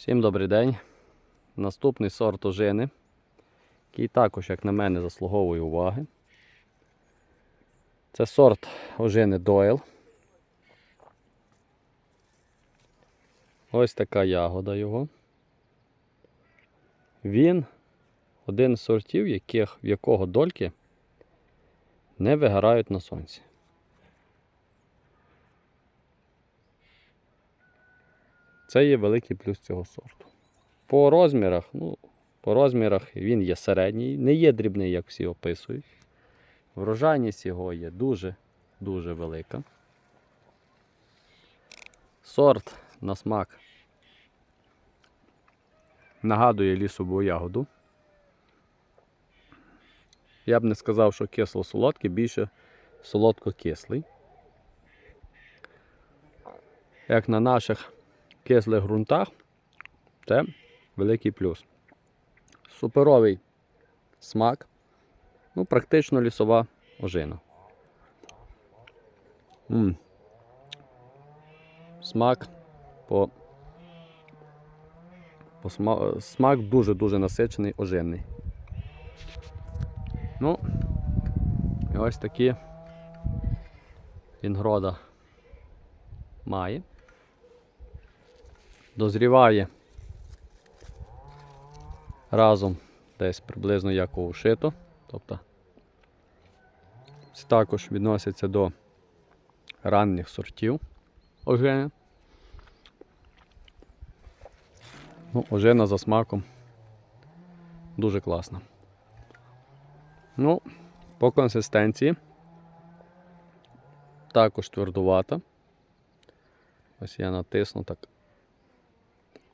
Всім добрий день. Наступний сорт ожини, який також, як на мене, заслуговує уваги. Це сорт ожини Дойл. Ось така ягода його. Він один з сортів, яких, в якого дольки не вигорають на сонці. Це є великий плюс цього сорту. По розмірах, ну, по розмірах він є середній, не є дрібний, як всі описують. Врожайність його є дуже-дуже велика. Сорт на смак нагадує лісову ягоду. Я б не сказав, що кисло-солодкий, більше солодко-кислий. Як на наших кислих ґрунтах, це великий плюс. Суперовий смак, ну, практично лісова ожина. м Смак по, по сма... смак дуже-дуже насичений, ожинний. Ну, і ось такі він грода має. Дозріває разом десь приблизно як ушито. Тобто це також відноситься до ранніх сортів ожини. Ну, ожина за смаком дуже класна. Ну, по консистенції також твердувата. Ось я натисну так.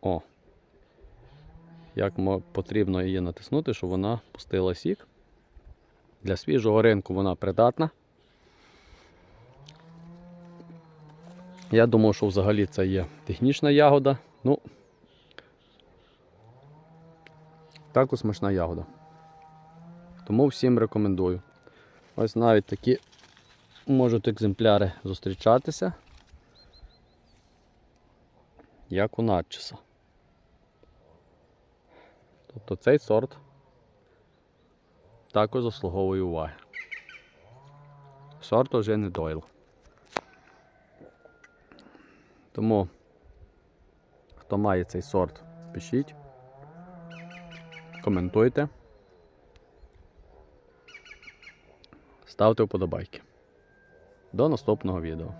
О. Як потрібно її натиснути, щоб вона пустила сік. Для свіжого ринку вона придатна. Я думав, що взагалі це є технічна ягода. Ну, також смачна ягода. Тому всім рекомендую. Ось навіть такі можуть екземпляри зустрічатися, як у надчиса. Тобто цей сорт також заслуговує уваги. Сорт вже не дойл. Тому, хто має цей сорт, пишіть, коментуйте, ставте вподобайки. До наступного відео.